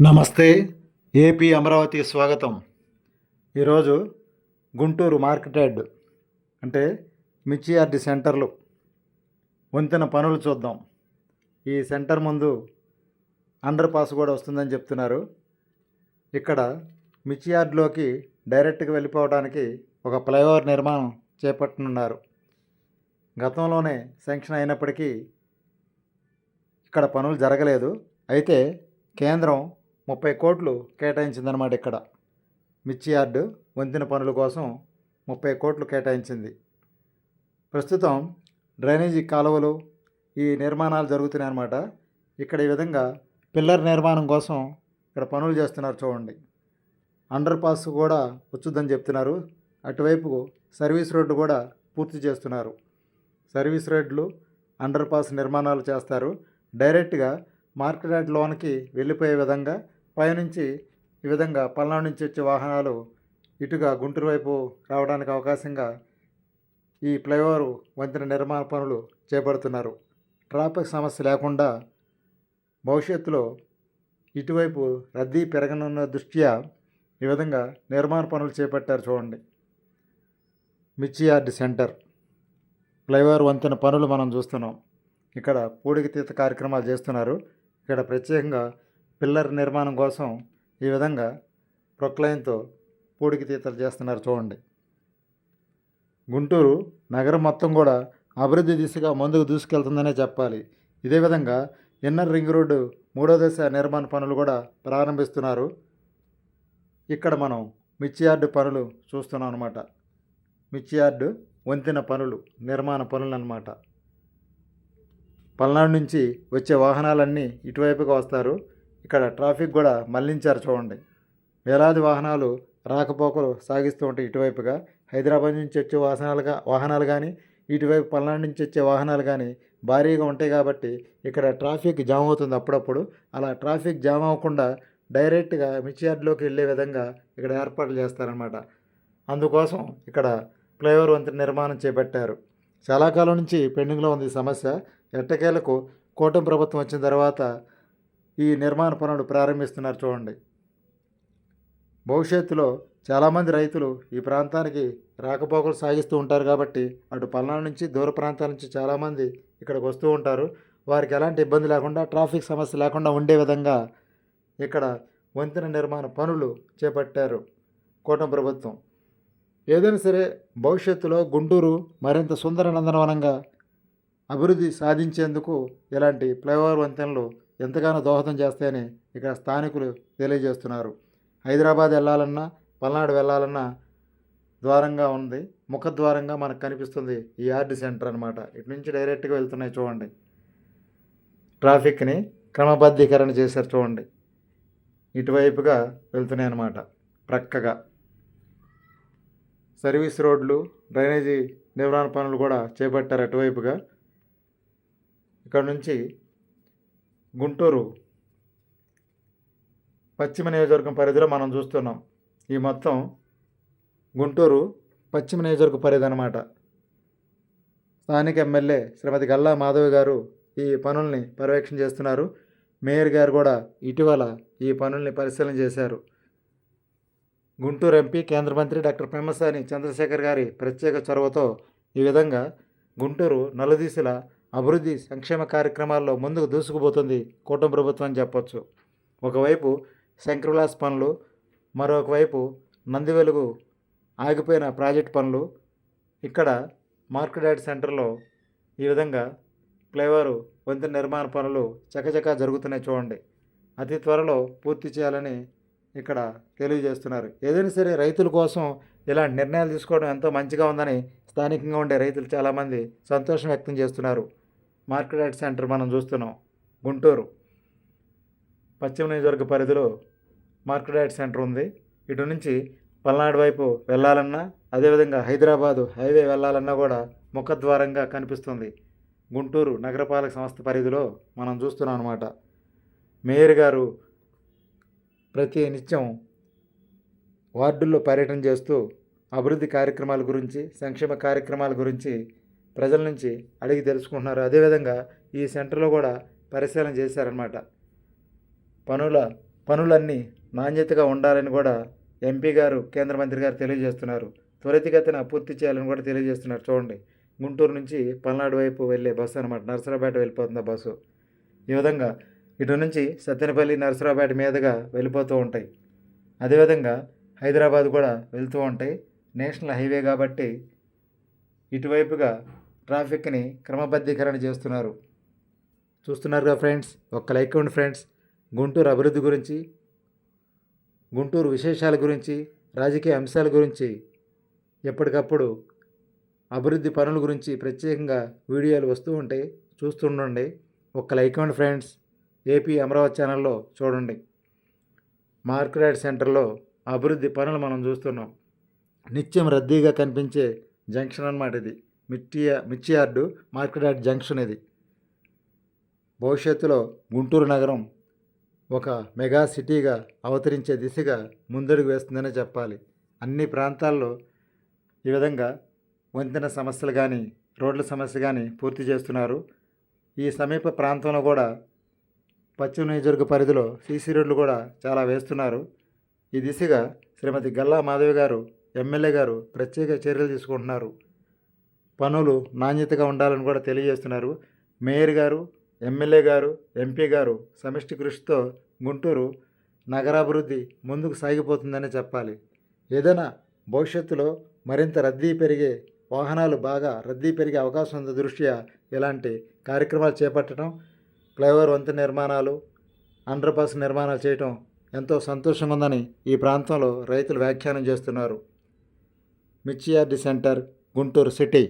నమస్తే ఏపీ అమరావతి స్వాగతం. ఈరోజు గుంటూరు మార్కెట్ యార్డ్ అంటే మిర్చి యార్డ్ సెంటర్లు వంతెన పనులు చూద్దాం. ఈ సెంటర్ ముందు అండర్ పాస్ కూడా వస్తుందని చెప్తున్నారు. ఇక్కడ మిర్చి యార్డ్లోకి డైరెక్ట్గా వెళ్ళిపోవడానికి ఒక ఫ్లైఓవర్ నిర్మాణం చేపట్టనున్నారు. గతంలోనే శాంక్షన్ అయినప్పటికీ ఇక్కడ పనులు జరగలేదు. అయితే కేంద్రం ముప్పై కోట్లు కేటాయించిందన్నమాట ఇక్కడ. మిర్చి యార్డు వంతెన పనుల కోసం ముప్పై కోట్లు కేటాయించింది. ప్రస్తుతం డ్రైనేజీ కాలువలు ఈ నిర్మాణాలు జరుగుతున్నాయి అన్నమాట ఇక్కడ ఈ విధంగా పిల్లర్ నిర్మాణం కోసం ఇక్కడ పనులు చేస్తున్నారు చూడండి. అండర్ పాస్ కూడా వచ్చుద్దని చెప్తున్నారు. అటువైపు సర్వీస్ రోడ్డు కూడా పూర్తి చేస్తున్నారు. సర్వీస్ రోడ్లు అండర్ పాస్ నిర్మాణాలు చేస్తారు. డైరెక్ట్గా మార్కెట్ లోనికి వెళ్ళిపోయే విధంగా పైనుంచి ఈ విధంగా పల్నాడు నుంచి వచ్చే వాహనాలు ఇటుగా గుంటూరు వైపు రావడానికి అవకాశంగా ఈ ఫ్లైఓవర్ వంతెన నిర్మాణ పనులు చేపడుతున్నారు. ట్రాఫిక్ సమస్య లేకుండా భవిష్యత్తులో ఇటువైపు రద్దీ పెరగనున్న దృష్ట్యా ఈ విధంగా నిర్మాణ పనులు చేపట్టారు చూడండి. మిర్చియార్డ్ సెంటర్. ఫ్లైఓవర్ వంతెన పనులు మనం చూస్తున్నాం. ఇక్కడ పూడికి తీత కార్యక్రమాలు చేస్తున్నారు. ఇక్కడ ప్రత్యేకంగా పిల్లర్ నిర్మాణం కోసం ఈ విధంగా ప్రొక్లైన్తో పూడికి తీతలు చేస్తున్నారు చూడండి. గుంటూరు నగరం మొత్తం కూడా అభివృద్ధి దిశగా ముందుకు దూసుకెళ్తుందనే చెప్పాలి. ఇదే విధంగా ఇన్నర్ రింగ్ రోడ్డు మూడో దశ నిర్మాణ పనులు కూడా ప్రారంభిస్తున్నారు. ఇక్కడ మనం మిర్చి యార్డు పనులు చూస్తున్నాం అనమాట మిర్చి యార్డు వంతెన పనులు నిర్మాణ పనులు అనమాట పల్నాడు నుంచి వచ్చే వాహనాలన్నీ ఇటువైపుగా వస్తారు. ఇక్కడ ట్రాఫిక్ కూడా మళ్ళించారు చూడండి. వేలాది వాహనాలు రాకపోకలు సాగిస్తూ ఉంటాయి ఇటువైపుగా హైదరాబాద్ నుంచి వచ్చే వాహనాలుగా వాహనాలు కానీ ఇటువైపు పల్నాడు నుంచి వచ్చే వాహనాలు కానీ భారీగా ఉంటాయి కాబట్టి ఇక్కడ ట్రాఫిక్ జామ్ అవుతుంది అప్పుడప్పుడు. అలా ట్రాఫిక్ జామ్ అవ్వకుండా డైరెక్ట్గా మిర్చియార్డ్లోకి వెళ్ళే విధంగా ఇక్కడ ఏర్పాట్లు చేస్తారనమాట అందుకోసం ఇక్కడ ఫ్లైఓవర్ వంతెన నిర్మాణం చేపట్టారు. చాలా కాలం నుంచి పెండింగ్లో ఉంది సమస్య. ఎట్టకేలకు కూటమి ప్రభుత్వం వచ్చిన తర్వాత ఈ నిర్మాణ పనులు ప్రారంభిస్తున్నారు చూడండి. భవిష్యత్తులో చాలామంది రైతులు ఈ ప్రాంతానికి రాకపోకలు సాగిస్తూ ఉంటారు కాబట్టి అటు పల్నాడు నుంచి దూర ప్రాంతాల నుంచి చాలామంది ఇక్కడికి వస్తూ ఉంటారు. వారికి ఎలాంటి ఇబ్బంది లేకుండా ట్రాఫిక్ సమస్య లేకుండా ఉండే విధంగా ఇక్కడ వంతెన నిర్మాణ పనులు చేపట్టారు కూటమి ప్రభుత్వం. ఏదైనా సరే భవిష్యత్తులో గుంటూరు మరింత సుందర నందనవనంగా అభివృద్ధి సాధించేందుకు ఇలాంటి ఫ్లైఓవర్ వంతెనలు ఎంతగానో దోహదం చేస్తాయని ఇక్కడ స్థానికులు తెలియజేస్తున్నారు. హైదరాబాద్ వెళ్ళాలన్నా పల్నాడు వెళ్ళాలన్నా ద్వారంగా ఉంది. ముఖద్వారంగా మనకు కనిపిస్తుంది ఈ ఆర్డి సెంటర్ అనమాట ఇటు నుంచి డైరెక్ట్గా వెళ్తున్నాయి చూడండి. ట్రాఫిక్ని క్రమబద్ధీకరణ చేశారు చూడండి. ఇటువైపుగా వెళ్తున్నాయి అన్నమాట ప్రక్కగా. సర్వీస్ రోడ్లు డ్రైనేజీ నిర్మాణ పనులు కూడా చేపట్టారు అటువైపుగా. ఇక్కడ నుంచి గుంటూరు పశ్చిమ నియోజకవర్గం పరిధిలో మనం చూస్తున్నాం. ఈ మొత్తం గుంటూరు పశ్చిమ నియోజకవర్గ పరిధి అనమాట స్థానిక ఎమ్మెల్యే శ్రీమతి గల్లా మాధవి గారు ఈ పనుల్ని పర్యవేక్షణ చేస్తున్నారు. మేయర్ గారు కూడా ఇటీవల ఈ పనుల్ని పరిశీలన చేశారు. గుంటూరు ఎంపీ కేంద్ర మంత్రి డాక్టర్ పెమ్మసాని చంద్రశేఖర్ గారి ప్రత్యేక చొరవతో ఈ విధంగా గుంటూరు నలుదిశల అభివృద్ధి సంక్షేమ కార్యక్రమాల్లో ముందుకు దూసుకుపోతుంది కూటమి ప్రభుత్వం అని చెప్పొచ్చు. ఒకవైపు శంకర్విలాస్ పనులు మరొకవైపు నంది నందివెలుగు ఆగిపోయిన ప్రాజెక్ట్ పనులు. ఇక్కడ మార్కెట్ సెంటర్లో ఈ విధంగా ఫ్లైఓవర్ వంతెన నిర్మాణ పనులు చకచకా జరుగుతున్నాయి చూడండి. అతి త్వరలో పూర్తి చేయాలని ఇక్కడ తెలియజేస్తున్నారు. ఏదైనా సరే రైతుల కోసం ఇలాంటి నిర్ణయాలు తీసుకోవడం ఎంతో మంచిగా ఉందని స్థానికంగా ఉండే రైతులు చాలామంది సంతోషం వ్యక్తం చేస్తున్నారు. మార్కెట్ యార్డ్ సెంటర్ మనం చూస్తున్నాం గుంటూరు. పశ్చిమ నియోజకవర్గ పరిధిలో మార్కెట్ యార్డ్ సెంటర్ ఉంది. ఇటు నుంచి పల్నాడు వైపు వెళ్ళాలన్నా అదేవిధంగా హైదరాబాదు హైవే వెళ్ళాలన్నా కూడా ముఖద్వారంగా కనిపిస్తుంది. గుంటూరు నగరపాలక సంస్థ పరిధిలో మనం చూస్తున్నాం అనమాట మేయర్ గారు ప్రతి నిత్యం వార్డుల్లో పర్యటన చేస్తూ అభివృద్ధి కార్యక్రమాల గురించి సంక్షేమ కార్యక్రమాల గురించి ప్రజల నుంచి అడిగి తెలుసుకుంటున్నారు. అదేవిధంగా ఈ సెంటర్లో కూడా పరిశీలన చేశారనమాట పనుల పనులన్నీ నాణ్యతగా ఉండాలని కూడా ఎంపీ గారు కేంద్ర మంత్రి గారు తెలియజేస్తున్నారు. త్వరితగతిన పూర్తి చేయాలని కూడా తెలియజేస్తున్నారు. చూడండి గుంటూరు నుంచి పల్నాడు వైపు వెళ్ళే బస్సు అనమాట నరసరావుపేట వెళ్ళిపోతుంది ఆ బస్సు. ఈ విధంగా ఇటు నుంచి సత్తెనపల్లి నరసరావుపేట మీదుగా వెళ్ళిపోతూ ఉంటాయి. అదేవిధంగా హైదరాబాద్ కూడా వెళ్తూ ఉంటాయి. నేషనల్ హైవే కాబట్టి ఇటువైపుగా ట్రాఫిక్ని క్రమబద్ధీకరణ చేస్తున్నారు. చూస్తున్నారుగా ఫ్రెండ్స్ ఒక్క లైక్ ఇవ్వండి ఫ్రెండ్స్. గుంటూరు అభివృద్ధి గురించి గుంటూరు విశేషాల గురించి రాజకీయ అంశాల గురించి ఎప్పటికప్పుడు అభివృద్ధి పనుల గురించి ప్రత్యేకంగా వీడియోలు వస్తూ ఉంటాయి చూస్తుండండి ఒక్క లైక్ ఇవ్వండి ఫ్రెండ్స్. ఏపీ అమరావతి ఛానల్లో చూడండి. మార్కెట్ సెంటర్లో అభివృద్ధి పనులు మనం చూస్తున్నాం. నిత్యం రద్దీగా కనిపించే జంక్షన్ అన్నమాట ఇది. మిర్చి మిర్చి యార్డు మార్కెట్ యార్డ్ జంక్షన్ ఇది. భవిష్యత్తులో గుంటూరు నగరం ఒక మెగా సిటీగా అవతరించే దిశగా ముందడుగు వేస్తుందనే చెప్పాలి. అన్ని ప్రాంతాల్లో ఈ విధంగా వంతెన సమస్యలు కానీ రోడ్ల సమస్య కానీ పూర్తి చేస్తున్నారు. ఈ సమీప ప్రాంతంలో కూడా పశ్చిమ నియోజకవర్గ పరిధిలో సీసీ రోడ్లు కూడా చాలా వేస్తున్నారు. ఈ దిశగా శ్రీమతి గల్లా మాధవి గారు ఎమ్మెల్యే గారు ప్రత్యేక చర్యలు తీసుకుంటున్నారు. పనులు నాణ్యతగా ఉండాలని కూడా తెలియజేస్తున్నారు. మేయర్ గారు ఎమ్మెల్యే గారు ఎంపీ గారు సమిష్టి కృషితో గుంటూరు నగరాభివృద్ధి ముందుకు సాగిపోతుందని చెప్పాలి. ఏదైనా భవిష్యత్తులో మరింత రద్దీ పెరిగే వాహనాలు బాగా రద్దీ పెరిగే అవకాశం ఉన్న దృష్ట్యా ఇలాంటి కార్యక్రమాలు చేపట్టడం ఫ్లైఓవర్ వంతెన నిర్మాణాలు అండర్పాస్ నిర్మాణాలు చేయటం ఎంతో సంతోషంగా ఉందని ఈ ప్రాంతంలో రైతులు వ్యాఖ్యానం చేస్తున్నారు. మిర్చియార్డి సెంటర్ గుంటూరు సిటీ.